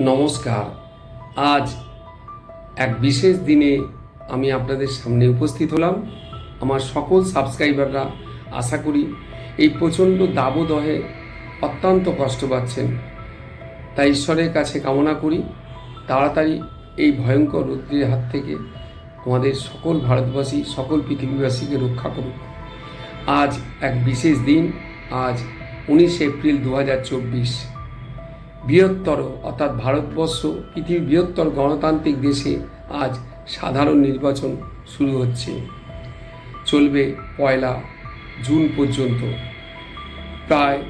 নমস্কার। আজ এক বিশেষ দিনে আমি আপনাদের সামনে উপস্থিত হলাম। আমার সকল সাবস্ক্রাইবাররা আশা করি এই প্রচণ্ড দাবদহে অত্যন্ত কষ্ট পাচ্ছেন। তাই ঈশ্বরের কাছে কামনা করি, তাড়াতাড়ি এই ভয়ঙ্কর রৌদ্রের হাত থেকে আমাদের সকল ভারতবাসী, সকল পৃথিবীবাসীকে রক্ষা করুক আজ এক বিশেষ দিন, আজ উনিশে এপ্রিল দু হাজার চব্বিশ। বৃহত্তর, অর্থাৎ ভারতবর্ষ, পৃথিবীর বৃহত্তর গণতান্ত্রিক দেশে আজ সাধারণ নির্বাচন শুরু হচ্ছে। চলবে পয়লা জুন পর্যন্ত। প্রায়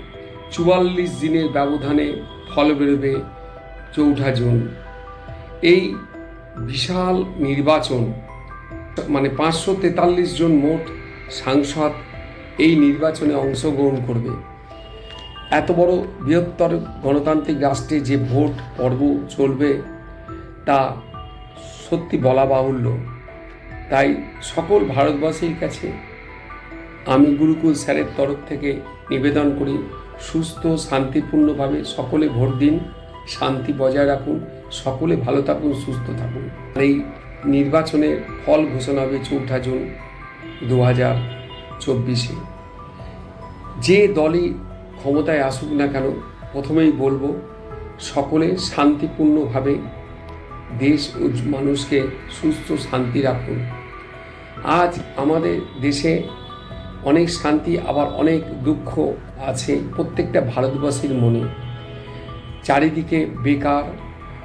চুয়াল্লিশ দিনের ব্যবধানে ফল বেরোবে চৌঠা জুন। এই বিশাল নির্বাচন মানে পাঁচশো তেতাল্লিশ জন মোট সাংসদ এই নির্বাচনে অংশগ্রহণ করবে। এত বড় বৃহত্তর গণতান্ত্রিক রাষ্ট্রে যে ভোট পর্ব চলবে, তা সত্যি বলা বাহুল্য। তাই সকল ভারতবাসীর কাছে আমি গুরুকুল স্যারের তরফ থেকে নিবেদন করি, সুস্থ, শান্তিপূর্ণভাবে সকলে ভোট দিন, শান্তি বজায় রাখুন, সকলে ভালো থাকুন, সুস্থ থাকুন। এই নির্বাচনের ফল ঘোষণা হবে চৌঠা জুন দু হাজার চব্বিশে। যে দলই ক্ষমতায় আসুক না কেন, প্রথমেই বলব, সকলে শান্তিপূর্ণভাবে দেশ ও মানুষকে সুস্থ শান্তি রাখুন। আজ আমাদের দেশে অনেক শান্তি, আবার অনেক দুঃখ আছে প্রত্যেকটা ভারতবাসীর মনে। চারিদিকে বেকার,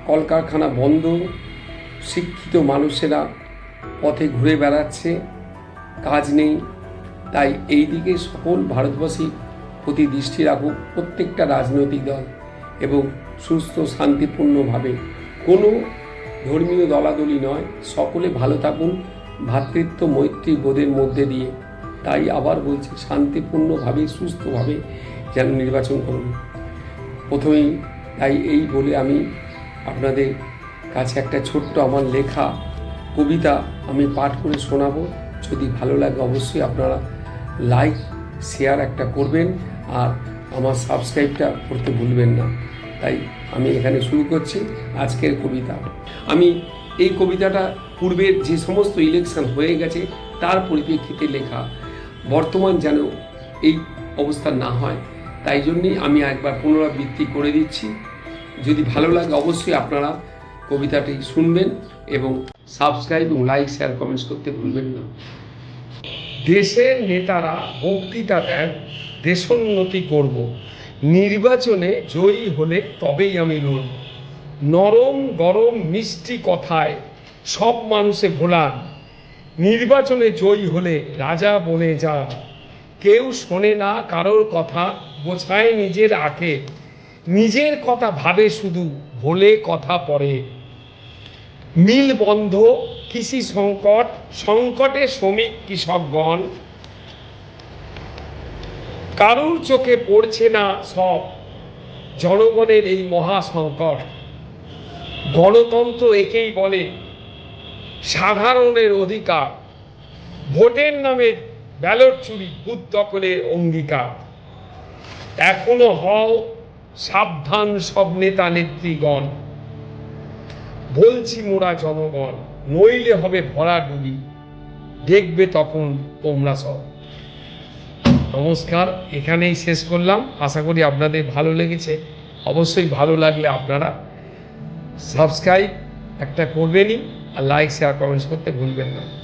কলকারখানা বন্ধ, শিক্ষিত মানুষেরা পথে ঘুরে বেড়াচ্ছে, কাজ নেই। তাই এই দিকে সকল ভারতবাসী প্রতি দৃষ্টি রাখুক প্রত্যেকটা রাজনৈতিক দল এবং সুস্থ, শান্তিপূর্ণভাবে। কোনো ধর্মীয় দলাদলি নয়। সকলে ভালো থাকুন ভ্রাতৃত্ব মৈত্রী বোধের মধ্যে দিয়ে। তাই আবার বলছি, শান্তিপূর্ণভাবে, সুস্থভাবে যেন নির্বাচন করুন। প্রথমেই তাই এই বলে আমি আপনাদের কাছে একটা ছোট্ট আমার লেখা, কবিতা আমি পাঠ করে শোনাবো। যদি ভালো লাগে অবশ্যই আপনারা লাইক শেয়ার একটা করবেন আর আমার সাবস্ক্রাইবটা করতে ভুলবেন না। তাই আমি এখানে শুরু করছি আজকের কবিতা। আমি এই কবিতাটা পূর্বের যে সমস্ত ইলেকশন হয়ে গেছে, তার পরিপ্রেক্ষিতে লেখা, বর্তমান যেন এই অবস্থা না হয়। তাই জন্যই আমি একবার পুনরাবৃত্তি করে দিচ্ছি। যদি ভালো লাগে অবশ্যই আপনারা কবিতাটি শুনবেন এবং সাবস্ক্রাইব এবং লাইক শেয়ার কমেন্টস করতে ভুলবেন না। দেশের নেতারা বক্তৃতা দেন, দেশোন্নতি করব। নির্বাচনে জয়ী হলে তবেই আমি লড়ব। নরম গরম মিষ্টি কথায় সব মানুষে ভোলান। নির্বাচনে জয়ী হলে রাজা বনে যা কেউ শোনে না কারোর কথা বোঝায় নিজের আখে নিজের কথা ভাবে শুধু, ভোলে কথা পড়ে মিল বন্ধ কৃষি সংকট, সংকটে শ্রমিক কৃষকগণ। কারুর চোখে পড়ছে না সব জনগণের এই মহা সংকট। গণতন্ত্র একেই বলে সাধারণের অধিকার। ভোটের নামে ব্যালট চুরি বুথ দখলের অঙ্গীকার। এখনও হও সাবধান সব নেতা নেত্রীগণ বলছি মোরা জনগণ নইলে হবে ভরা ডুবি। দেখবে তখন তোমরা সব। নমস্কার, এখানেই শেষ করলাম। আশা করি আপনাদের ভালো লেগেছে। অবশ্যই ভালো লাগলে আপনারা সাবস্ক্রাইব একটা করবেনই আর লাইক শেয়ার কমেন্টস করতে ভুলবেন না।